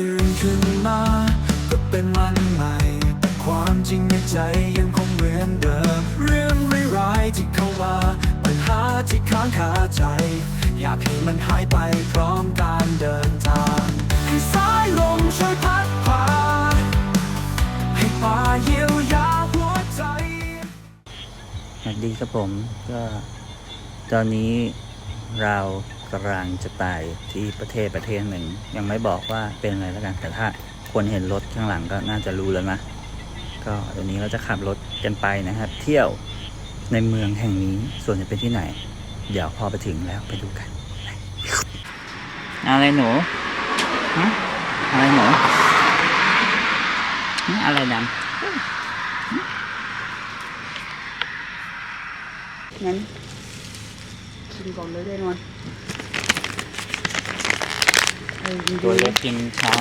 ตื่นขึ้นมาก็เป็นวันใหม่ แต่ความจริงในใจยังคงเหมือนเดิม เรื่องร้ายๆที่เข้ามาปัญหาที่ค้างคาใจ อยากให้มันหายไปพร้อมการเดินทางให้สายลมช่วยพัดพาให้ป่าเยียวยาหัวใจสวัสดีครับผมก็ตอนนี้เรา กำลังจะไปที่ประเทศประเทศหนึ่ง ยังไม่บอกว่าเป็นอะไรแล้วกันแต่ถ้าคนเห็นรถข้างหลังก็น่าจะรู้แล้วนะก็เดี๋ยวนี้เราจะขับรถกันไปนะครับ เที่ยวในเมืองแห่งนี้ส่วนจะเป็นที่ไหน เดี๋ยวพอไปถึงแล้วไปดูกันอะไรหนูฮะอะไรหนูอะไรดำงั้นกินก่อนเลยได้นอน ตัวๆเล็นะกกินช้า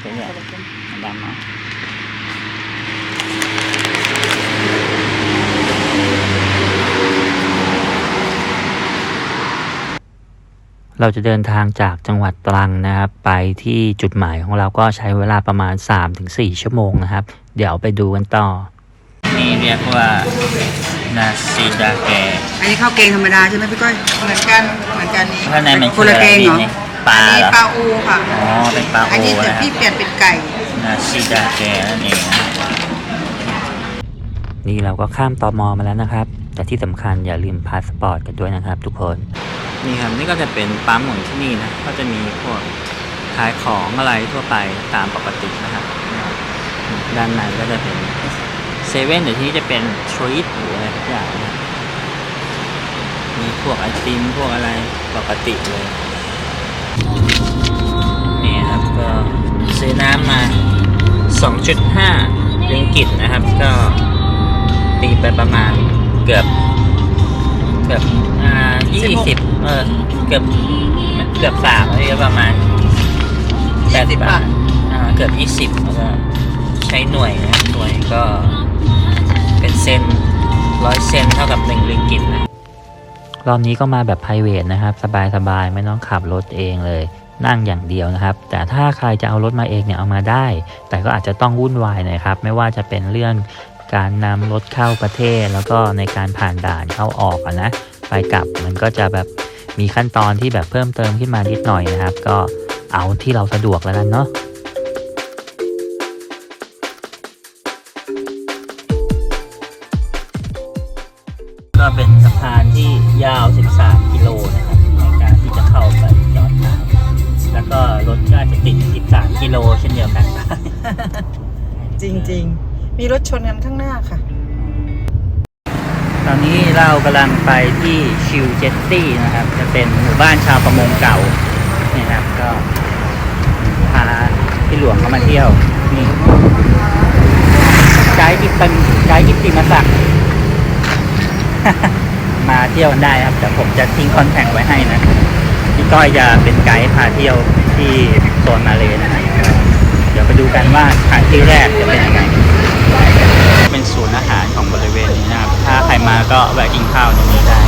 เป็นไงดำเนาะเราจะเดินทางจากจังหวัดตรังนะครับ ไปที่จุดหมายของเราก็ใช้เวลาประมาณ 3-4 ชั่วโมงนะครับ เดี๋ยวไปดูกันต่อ นี่เรียกว่า นาซิดาแก อันนี้ข้าวแกงธรรมดาใช่ไหมพี่ก้อยเหมือนกันเหมือนกันนี้ข้างในมันคนละแกงเหรอคืออะไรนี่ปลาอันนี้เหรอปลาอูค่ะ อ๋อเป็นปลาอันโอนี้แต่นะครัพี่บเปลี่ยนเป็นไก่ นาซิดาแกนั่นเองนะนี่เราก็ข้ามตอมอมาแล้วนะครับ แต่ที่สำคัญอย่าลืมพาสปอร์ตกันด้วยนะครับ ทุกคน นี่ครับนี่ก็จะเป็นปั๊มของที่นี่นะก็จะมีพวกขายของอะไรทั่วไปตามปกตินะครับด้านในก็จะเป็นเซเว่นแต่ที่นี่จะเป็นทรีตหรืออะไรทุกอย่างนะ มีพวกไอติมพวกอะไรปกติเลยนี่ครับก็ซื้อน้ำมา 2.5ริงกิตนะครับ ก็ตีไปประมาณเกือบเกือบอ่า20เออเกือบเกือบสามเลยประมาณแปด20บาบาททอ่าเกือบ20แล้วก็ใช้หน่วยนะครับหน่วยก็เป็นเซนร้อยเซนเท่ากับ1ริงกิตนะ รอบนี้ก็มาแบบ p r i v a t นะครับสบายๆไม่ต้องขับรถเองเลย นั่งอย่างเดียวนะครับ แต่ถ้าใครจะเอารถมาเองเนี่ยเอามาได้ แต่ก็อาจจะต้องวุ่นวายหน่อยครับ ไม่ว่าจะเป็นเรื่องการนำรถเข้าประเทศ แล้วก็ในการผ่านด่านเข้าออกอะนะไปกลับมันก็จะแบบมีขั้นตอนที่แบบเพิ่มเติมขึ้นมานิดหน่อยนะครับ ก็เอาที่เราสะดวกแล้วกันเนาะ 3กิโลนะครับในการที่จะเข้าไปจอดน้ำแล้วก็รถก็อาจจะติดอีก3กิโลเช่นเดียวกันจริงๆ มีรถชนกันข้างหน้าค่ะ ตอนนี้เรากำลังไปที่ชิวเจตตี้นะครับ จะเป็นหมู่บ้านชาวประมงเก่านี่ครับก็พาพี่หลวงเขามาเที่ยวนี่ไกด์กิตติไจด์กิตติมาสัก มาเที่ยวกันได้ครับแต่ผมจะทิ้งคอนแทคไว้ให้นะพี่ก้อยจะเป็นไกด์พาเที่ยวที่โซนมาเลยนะครับเดี๋ยวไปดูกันว่าสถานที่แรกจะเป็นยังไง เป็นศูนย์อาหารของบริเวณนี้นะครับถ้าใครมาก็แวะกินข้าวตรงนี้ได้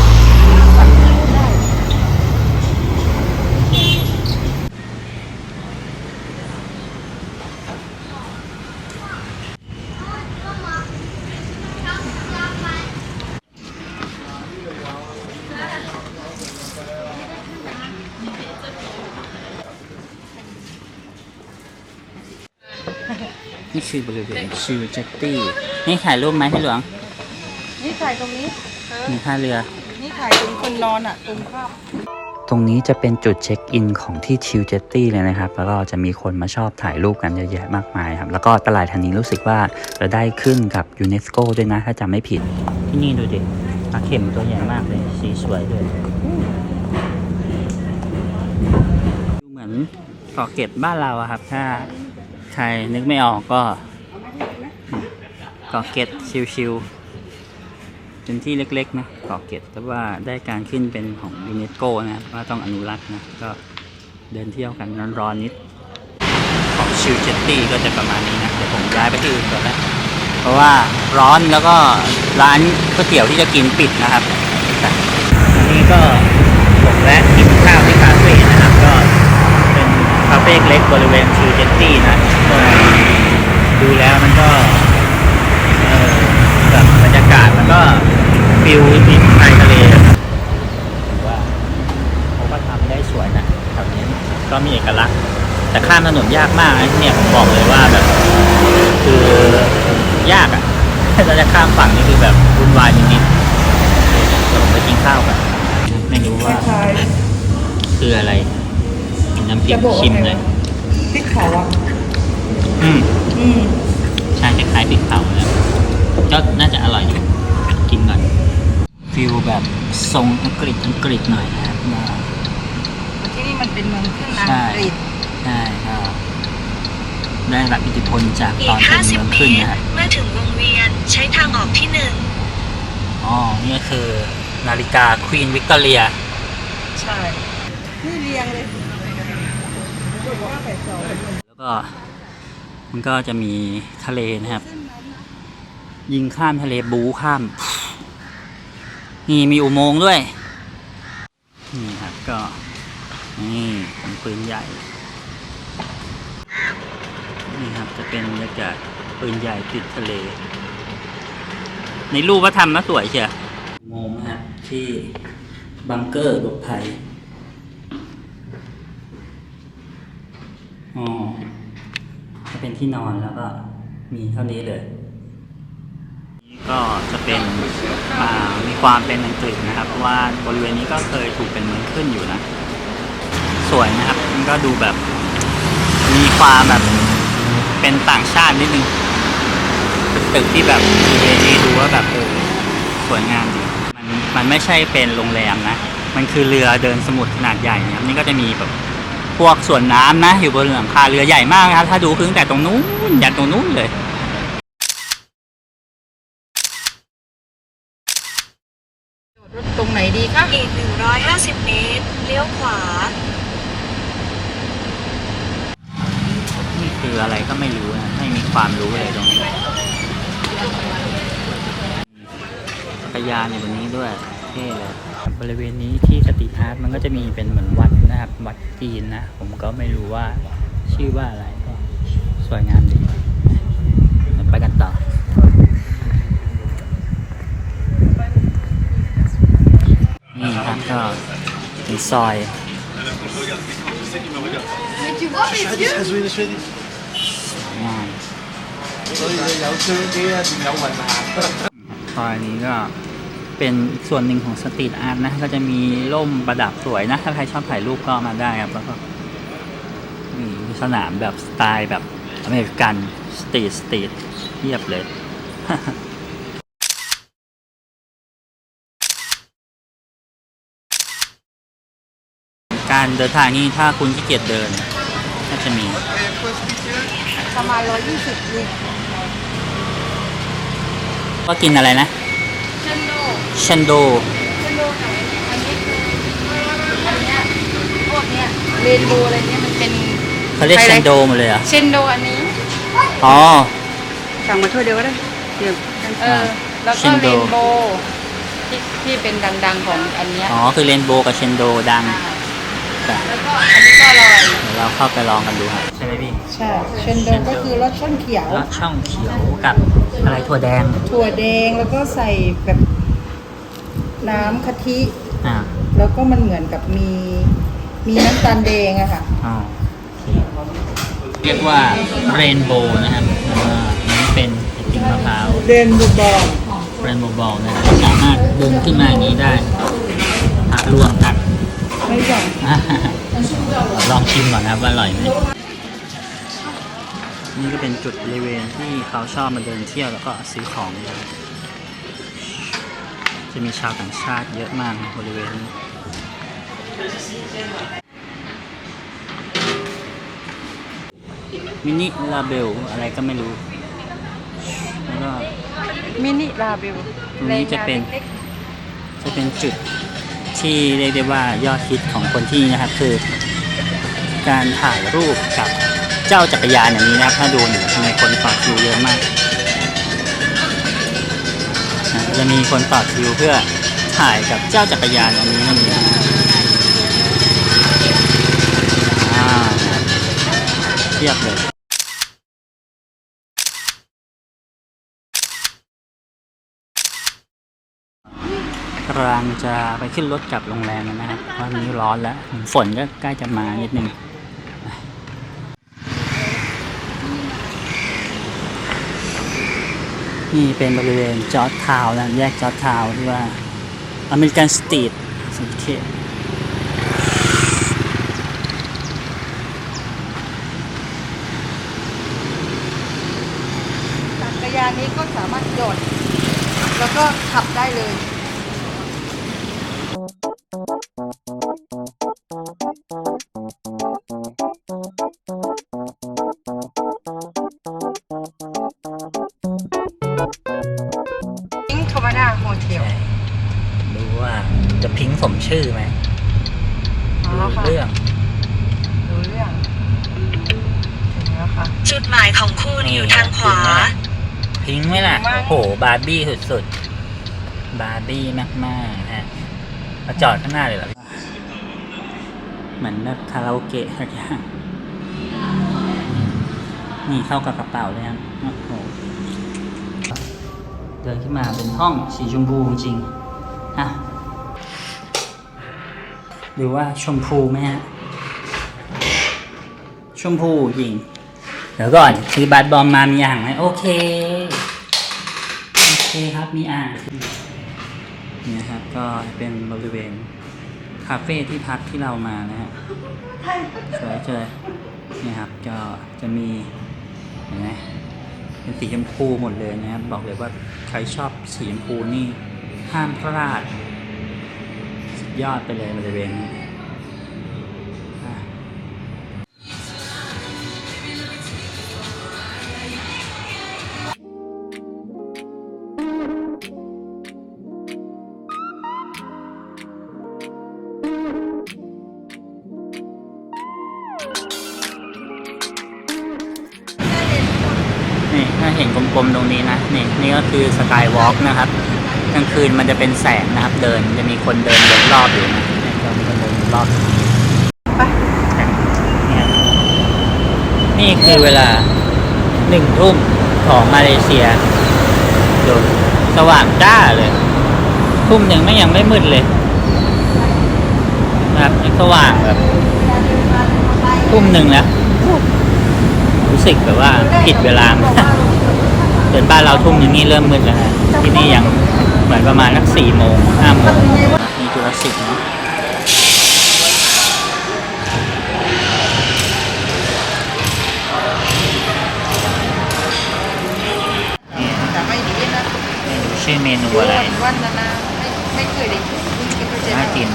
นี่คือบริเวณชิวเจตตี้นี่ถ่ายรูปไหมพี่หลวง นี่ถ่ายตรงนี้มีท่าเรือ นี่ถ่ายตรงคนนอนอะตรงภาพตรงนี้จะเป็นจุดเช็คอินของที่ชิวเจตตี้เลยนะครับ แล้วก็จะมีคนมาชอบถ่ายรูปกันเยอะแยะมากมายครับ แล้วก็ตลาดแห่งนี้รู้สึกว่าจะได้ขึ้นกับยูเนสโกด้วยนะ ถ้าจำไม่ผิด ที่นี่ดูดิปลาเข็มตัวใหญ่มากเลย สีสวยด้วย ดูเหมือนเกาะเกร็ดบ้านเราอะครับ ถ้า ใครนึกไม่ออกก็ เกาะเกร็ดชิวๆเป็นที่เล็กๆนะเกาะเกร็ดแต่ว่าได้การขึ้นเป็นของยูเนสโกนะว่าต้องอนุรักษ์นะก็เดินเที่ยวกันร้อนๆนิด ของชิวเจตตี้ก็จะประมาณนี้นะเดี๋ยวผมย้ายไปที่อื่นก่อนแล้วเพราะว่าร้อนแล้วก็ร้านก๋วยเตี๋ยวที่จะกินปิดนะครับอันนี้ก็ผมแวะกินข้าวที่คาเฟ่นะครับก็เป็นคาเฟ่เล็กบริเวณชิวเจตตี้นะ ดูแล้วมันก็เออแบบบรรยากาศมันก็ฟิลติดชายทะเลถือว่าเขาก็ทำได้สวยนะแถวนี้ก็มีเอกลักษณ์ แต่ข้ามถนนยากมากนะเนี่ยผมบอกเลยว่าแบบ คือยากอะ่ะถ้าจะข้ามฝั่งนี่คือแบบวุ่นวายนิดๆเดี๋ยวผมไปกินข้าวกันไม่รู้ว่า คืออะไรกินน้ำพริกชิมเลยพริกเผาอะ อืมอืมใช่คล้ายๆพริกเผาแล้วก็น่าจะอร่อยอยู่กินก่อนฟิลแบบทรงอังกฤษอังกฤษหน่อยนะครับมาที่นี่มันเป็นเมืองขึ้นอังใช่กฤษใช่ก็ได้รับอิทธิพลจากอีตอกนเป็นเมือง50เมขึ้นตนะรครับเมื่อถึงวงเวียนใช้ทางออกที่หนึ่งอ๋อนี่ก็คือนาฬิกาควีนวิกตอเรีย ใช่ นี่เรียงเลยแล้วก็ มันก็จะมีทะเลนะครับ ยิงข้ามทะเลบูข้าม นี่มีอุโมงค์ด้วย นี่ครับก็ นี่เป็นปืนใหญ่ นี่ครับจะเป็นบรรยากาศปืนใหญ่ติดทะเล ในรูปว่าทำมาสวยเชียวอุโมงค์นะครับที่บังเกอร์หลบภัยอ๋อ จะเป็นที่นอนแล้วก็มีเท่านี้เลยนี่ก็จะเป็นมีความเป็นอังกฤษนะครับ เพราะว่าบริเวณนี้ก็เคยถูกเป็นเมืองขึ้นอยู่นะ สวยนะครับ มันก็ดูแบบมีความแบบเป็นต่างชาตินิดนึงตึกที่แบบเวณนี้ดูว่าแบบเออสวยงามดีมันมันไม่ใช่เป็นโรงแรมนะ มันคือเรือเดินสมุทรขนาดใหญ่นะครับนี่ก็จะมีแบบ พวกสวนน้ำนะ อยู่บนหลังคาเรือใหญ่มากนะครับ ถ้าดูคือตั้งแต่ตรงนู้นยันตรงนู้นเลยรถตรงไหนดีคะอีก 150 เมตร เลี้ยวขวา นี่คืออะไรก็ไม่รู้นะ ไม่มีความรู้เลยตรงนี้จักรยานอยู่บนนี้ด้วย เท่เลยบริเวณนี้ที่สตรีทอาร์ตมันก็จะมีเป็นเหมือนวัดนะครับ วัดจีนนะ ผมก็ไม่รู้ว่าชื่อว่าอะไรก็สวยงามดีไปกันต่อนี่ครับก็เป็นซอยง่ายซอยนี้ก็ เป็นส่วนหนึ่งของสตรีทอาร์ตนะ ก็จะมีร่มประดับสวยนะ ถ้าใครชอบถ่ายรูปก็มาได้ครับ แล้วก็มีสนามแบบสไตล์แบบอเมริกันสตรีทสตรีทเทียบเลยการเดินทางนี่ถ้าคุณขี้เกียจเดินก็จะมี ประมาณ120ลิตรก็กินอะไรนะเชนโดชันโดเชนโดกับอันนี้คืออันเนี้ยพวกเนี้ยเรนโบว์อะไรเนี้ยมันเป็นเขาเรียกไปเลยชันโดหมดเลยเหรอะเชนโดอันนี้ อ๋อ สั่งมาถ้วยเดียวก็ได้เดี๋ยวเออ แล้วก็ Shendo เรนโบว์ที่ที่เป็นดังๆของอันเนี้ยอ๋อ คือเรนโบว์กับเชนโดดัง อ่าจ้ะแล้วก็อัน นี้ก็อร่อยเดี๋ยวเราเข้าไปลองกันดูครับใช่ไหมพี่ใช่เชนโดก็คือรสช่องเขียวแล้วช่องเขียวกับอะไรถั่วแดง ถั่วแดงแล้วก็ใส่แบบน้ำกะทิ อ่าแล้วก็มันเหมือนกับมี มีน้ำตาลแดงอะค่ะอ๋อโอเคเรียกว่าเรนโบว์นะครับอ่าอันนี้เป็นไอติมมะพร้าวเรนบูบอลเรนโบว์บอลนะครับสามารถดึงขึ้นมาอย่างนี้ได้ผักลวงตัดไม่หย่อน ลองชิมก่อนนะครับว่าอร่อยไหมนี่ก็เป็นจุดบริเวณที่เขาชอบมาเดินเที่ยวแล้วก็ซื้อของนะครับจะมีชาวต่างชาติเยอะมากบริเวณนี้มินิลาเบลอะไรก็ไม่รู้แล้วก็มินิลาเบลตรงนี้จะเป็นจะเป็นจุดที่เรียกได้ว่ายอดฮิตของคนที่นี่นะครับคือ การถ่ายรูปกับเจ้าจักรยานอย่างนี้นะครับถ้าดูเนี่ยทำไมคนต่อคิวเยอะมากจะมีคนต่อคิวเพื่อถ่ายกับเจ้าจักรยานอันนี้นั่นเองอ่านะครับพียบเลยกำลังจะไปขึ้นรถกลับโรงแรมแล้วนะครับ เพราะวันนี้ร้อนแล้ว ฝนก็ใกล้จะมานิดนึง นี่เป็นบริเวณจอร์ดทาวน์นะแยกจอร์ดทาวน์ที่ว่าอเมริกันสตรีทสังเกตจักรยานนี้ก็สามารถโดดแล้วก็ขับได้เลย พิงค์สมชื่อไหมอ๋อดูค่ะเรื่อง รู้เรื่องถึงแล้วค่ะ จุดหมายของคุณอยู่ทางขวา พิงค์ไหมล่ะ พิงค์มากโอ้โห บาร์บี้สุดๆ บาร์บี้มากๆฮะมาจอดข้างหน้าเลยเหรอเหมือนแบบคาราโอเกะสักอย่างนี่เข้ากับกระเป๋าเลยครับโอ้โห เดินขึ้นมาเป็นห้องสีชมพูจริงๆ ดูว่าชมพูไหมฮะ ชมพูจริง เดี๋ยวก่อนซื้อบัตรบอมมามีอ่างไหมโอเค โอเคครับมีอ่างนี่นะครับก็เป็นบริเวณคาเฟ่ที่พักที่เรามานะฮะสวยเจอนี่ครับก็จะมีเห็นไหมเป็นสีชมพูหมดเลยนะครับ บอกเลยว่าใครชอบสีชมพูนี่ห้ามพลาดสุด ยอดไปเลยบริเวณนี้นี่ถ้าเห็นกลมๆตรงนี้นะ นี่นี่ก็คือสกายวอล์กนะครับ กลางคืนมันจะเป็นแสงนะครับ เดินจะมีคนเดินวนรอบอยู่นะเนี่ยจะมีคนเดินวนรอบไปเนี่ยนี่คือเวลาหนึ่งทุ่มของมาเลเซียดูสว่างจ้าเลยทุ่มหนึ่งไม่ยังไม่มืดเลยนะครับสว่างแบบทุ่มหนึ่งแล้วรู้สึกแบบว่าผิดเวลาเดินบ้านเราทุ่มหนึงนี่เริ่มมืดแล้วนะที่นี่ยัง เหมือนประมาณนักสี่โมงห้าโมงมีจุลศิษย์เนาะนี่แต่ไม่ดีนะเมนูชื่อเมนูอะไรวันนานาไม่ไม่เคยได้กินกินก็เจอน่ากิน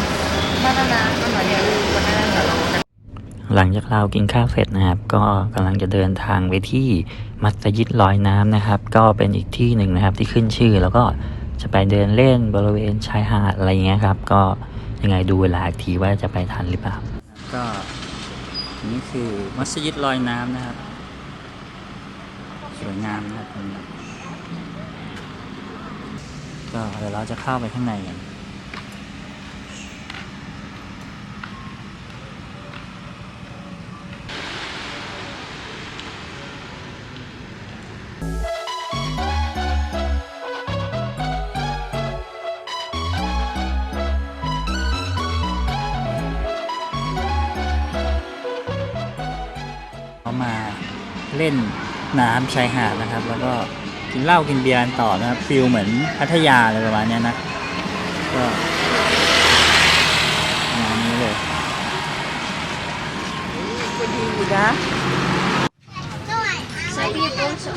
วันนานาก็หน่อยเดียววันนานาแต่เราหลังจากเรากินข้าวเสร็จนะครับ ก็กำลังจะเดินทางไปที่มัสยิดลอยน้ำนะครับ ก็เป็นอีกที่หนึ่งนะครับที่ขึ้นชื่อแล้วก็ จะไปเดินเล่นบริเวณชายหาดอะไรอย่างเงี้ยครับ ก็ยังไงดูเวลาอีกทีว่าจะไปทันหรือเปล่า ก็นี่คือมัสยิดลอยน้ำนะครับ สวยงามนะครับก็เดี๋ยวเราจะเข้าไปข้างในกัน เล่นน้ำชายหาดนะครับ แล้วก็กินเหล้ากินเบียร์ต่อนะครับฟิลเหมือนพัทยาอะไรประมาณเนี้ยนะก็ประมาณนี้เลย ก็ดีอยู่นะใช้พี่ปุ้งสู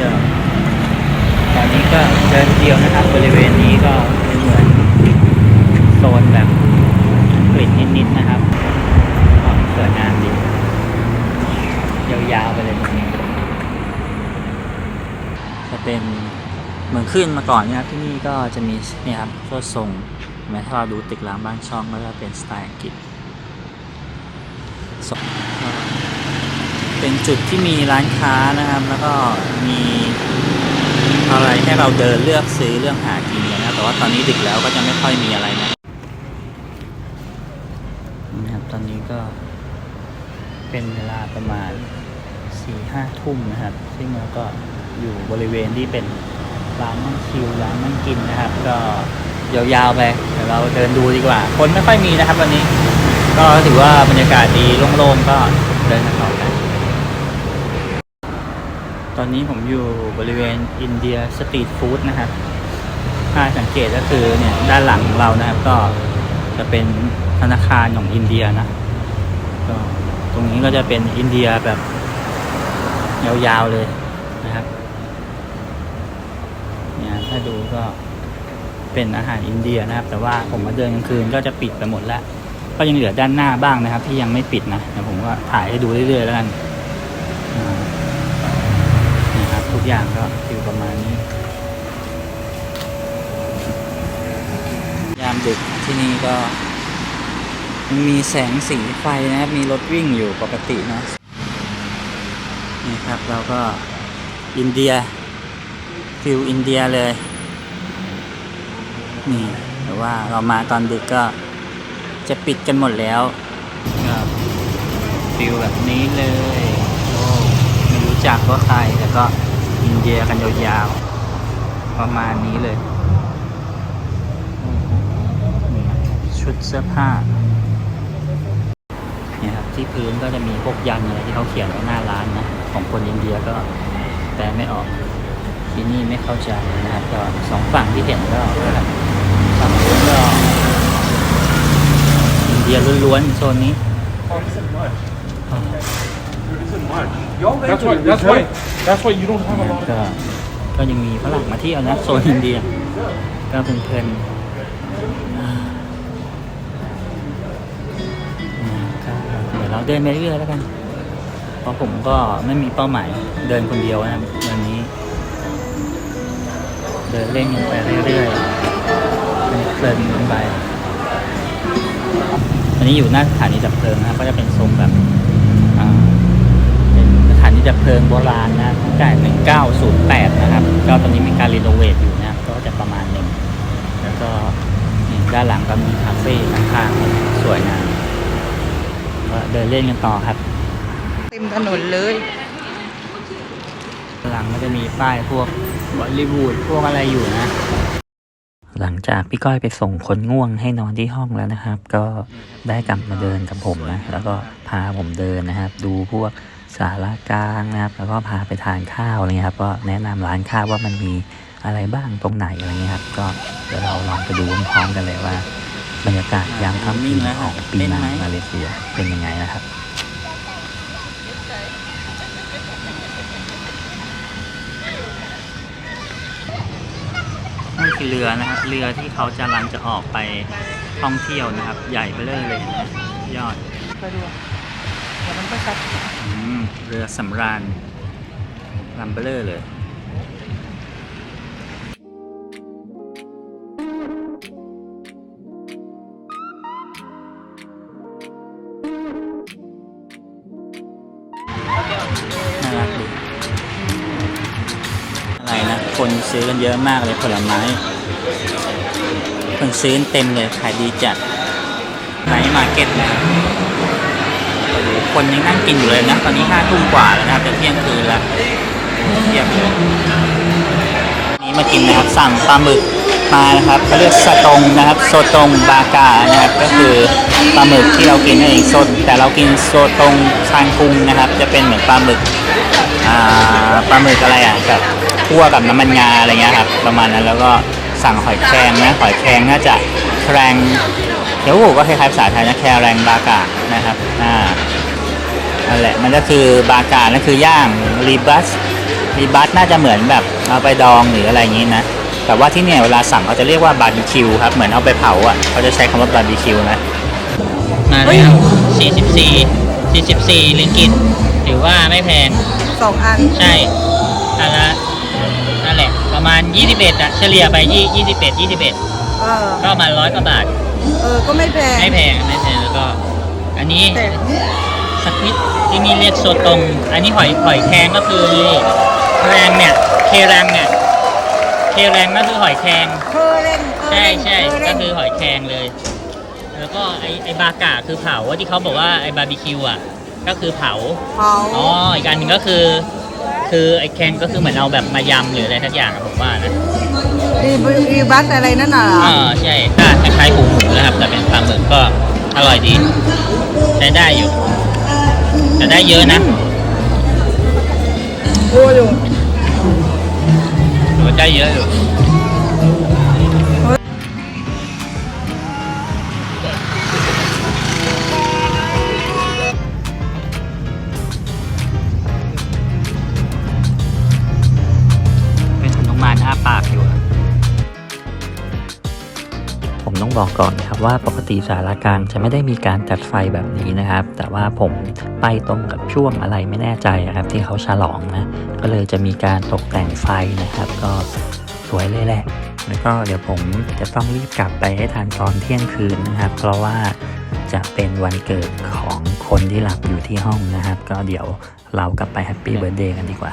ก็ตอนนี้ก็เดินเดียวนะครับ บริเวณนี้ก็เป็นเหมือนโซนแบบอังกฤษนิดๆนะครับก็สวยงามดียาวๆไปเลยตรงนี้ จะเป็นเมือง ขึ้นมาก่อนนะครับที่นี่ก็จะมีนี่ครับโซทรงแม้ถ้าเราดูตึกรามบ้านช่องก็จะเป็นสไตล์อังกฤษเป็นจุดที่มีร้านค้านะครับ แล้วก็มีอะไรให้เราเดินเลือกซื้อเรื่องหากินกันนะแต่ว่าตอนนี้ดึกแล้วก็จะไม่ค่อยมีอะไรนะนะครับตอนนี้ก็เป็นเวลาประมาณสี่ห้าทุ่มนะครับ ซึ่งเราก็อยู่บริเวณที่เป็น ร้านนั่งชิลร้านนั่งกินนะครับ ก็ยาวๆไปเดี๋ยวเราเดินดูดีกว่า คนไม่ค่อยมีนะครับวันนี้ ก็ถือว่าบรรยากาศดีโล่งๆก็เดินกันต่อไปตอนนี้ผมอยู่บริเวณอินเดียสตรีทฟู้ดนะครับ ถ้าสังเกตก็คือเนี่ยด้านหลังของเรานะครับ ก็จะเป็นธนาคารของอินเดียนะก็ตรงนี้ก็จะเป็นอินเดียแบบยาวๆเลยนะครับ เนี่ยถ้าดูก็เป็นอาหารอินเดียนะครับ แต่ว่าผมมาเดินกลางคืนก็จะปิดไปหมดแล้ว ก็ยังเหลือด้านหน้าบ้างนะครับ ที่ยังไม่ปิดนะเดี๋ยวผมก็ถ่ายให้ดูเรื่อยๆแล้วกันนี่ครับ ทุกอย่างก็อยู่ประมาณนี้ ยามดึกที่นี่ก็มีแสงสีไฟนะครับ มีรถวิ่งอยู่ปกตินะนี่ครับเราก็อินเดีย ฟิลอินเดียเลย นี่แต่ว่าเรามาตอนดึกก็จะปิดกันหมดแล้วฟิลแบบนี้เลยโอ้ไม่รู้จักว่าใครแต่ก็อินเดียกันยาวๆ ประมาณนี้เลย ชุดเสื้อผ้าเนี่ยครับที่พื้นก็จะมีพวกยันอะไรที่เขาเขียนไว้หน้าร้านนะ ของคนอินเดียก็แปลไม่ออก ที่นี่ไม่เข้าใจนะครับก็สองฝั่งที่เห็นก็นะครับฝั่งนู้นก็อินเดียล้วนๆโซนนี้ That's why. That's why. That's why you don't have a นะ lot. ก็ก็ยังมีฝรั่งมาเที่ยวนะโซนอินเดีย ก็เพลินๆอ่าก็เดี๋ยวเราเดินไปเรื่อยๆแล้วกัน เพราะผมก็ไม่มีเป้าหมายเดินคนเดียวนะครับวันนี้ เดินเล่นกันไปเรื่อยๆเพลินๆกันไปอันนี้อยู่หน้าสถานีดับเพลิงนะครับก็จะเป็นทรงแบบอ่าเป็นสถานีดับเพลิงโบราณนะตั้งแต่1908 นะครับก็ตอนนี้มีการรีโนเวทอยู่นะครับก็จะประมาณหนึ่งแล้วก็นี่ด้านหลังก็มีคาเฟ่ข้างๆสวยงามก็เดินเล่นกันต่อครับ เต็มถนนเลย หลังก็จะมีป้ายพวก บอลลีวูดพวกอะไรอยู่นะ หลังจากพี่ก้อยไปส่งคนง่วงให้นอนที่ห้องแล้วนะครับ ก็ได้กลับมาเดินกับผมนะ แล้วก็พาผมเดินนะครับ ดูพวกสาระกลางนะครับ แล้วก็พาไปทานข้าวอะไรเงี้ยครับ ก็แนะนำร้านข้าวว่ามันมีอะไรบ้างตรงไหนอะไรเงี้ยครับ ก็เดี๋ยวเราลองไปดูพร้อมๆกันเลยว่า บรรยากาศยามค่ำคืนของปีนังมาเลเซียเป็นยังไงนะครับ คือเรือนะครับเรือที่เขาจะรังจะออกไปท่องเที่ยวนะครับ ใหญ่ไปเลยเลยนะยอดไปดูเดี๋ยวมันก็ชัดอืมเรือสำราญลำเบลอเลยน่ารักดีอะไรนะ คนซื้อกันเยอะมากเลยผลไม้ คนซื้อเต็มเลยขายดีจัดไนท์มาร์เก็ตนะครับคนยังนั่งกินอยู่เลยนะ ตอนนี้ห้าทุ่มกว่าแล้วนะครับจะเที่ยงคืนแล้วเทียบเลยนี้มากินนะครับสั่งปลาหมึกมานะครับเขาเรียกสตงนะครับโซตงบากานะครับก็คือปลาหมึกที่เรากินนั่นเองโซแต่เรากินโซตงชานกุ้งนะครับ จะเป็นเหมือนปลาหมึกปลาหมึกอะไรอะกับคั่วกับน้ำมันงาอะไรเงี้ยครับประมาณนั้นแล้วก็ สั่งหอยแครงนะหอยแครงน่าจะแครงเดี๋ยวผมก็คล้ายๆภาษาไทยนะแครงบากานะครับอ่านั่นแหละมันก็คือบากานั่นคือย่างรีบัสรีบัสน่าจะเหมือนแบบเอาไปดองหรืออะไรอย่างงี้นะแต่ว่าที่เนี่ยเวลาสั่งเขาจะเรียกว่าบาร์บีคิวครับเหมือนเอาไปเผาอะเขาจะใช้คำว่าบาร์บีคิวนะมาแล้ว44 44ลิงกิตถือว่าไม่แพงสองอันใช่อันละนั่นแหละ ประมาณ 21อะเฉลี่ยไปยี่21 21 เออก็ประมาณร้อยกว่าบาท เออ ก็ไม่แพงไม่แพงไม่แพงแล้วก็ อันนี้แต่สควิตที่นี่เรียกโซตงอันนี้หอยหอยแครงก็คือแครงเนี่ย เคแรงเนี่ยเคเคแรงก็คือหอยแครง เคอเล่นเคอใช่เล่นใช่เคอก็เล่นคือหอยแครงเลย แล้วก็ไอไอบากาคือเผาที่เขาบอกว่าไอบาร์บีคิวอะ ก็คือเผาเผาอ๋ออีกอันหนึ่งก็คือ คือไอแครงก็คือเหมือนเอาแบบมายำหรืออะไรทักอย่างอะผมว่านะรีบรีบัสอะไรนั่นน่ะเหรออ่าใช่ถ้าคล้ายๆหูหมูนะครับ แต่เป็นปลาหมึกก็อร่อยดี ใช้ได้อยู่จะได้เยอะนะโอ้ย หรือว่าได้เยอะอยู่เบอกก่อนนะครับว่าปกติสารกลางจะไม่ได้มีการจัดไฟแบบนี้นะครับ แต่ว่าผมไปตรงกับช่วงอะไรไม่แน่ใจอะครับที่เขาฉลองนะก็เลยจะมีการตกแต่งไฟนะครับ ก็สวยเลยแหละแล้วก็เดี๋ยวผมจะต้องรีบกลับไปให้ทันตอนเที่ยงคืนนะครับ เพราะว่าจะเป็นวันเกิดของคนที่หลับอยู่ที่ห้องนะครับ ก็เดี๋ยวเรากลับไปแฮปปี้เบิร์ดเดย์กันดีกว่า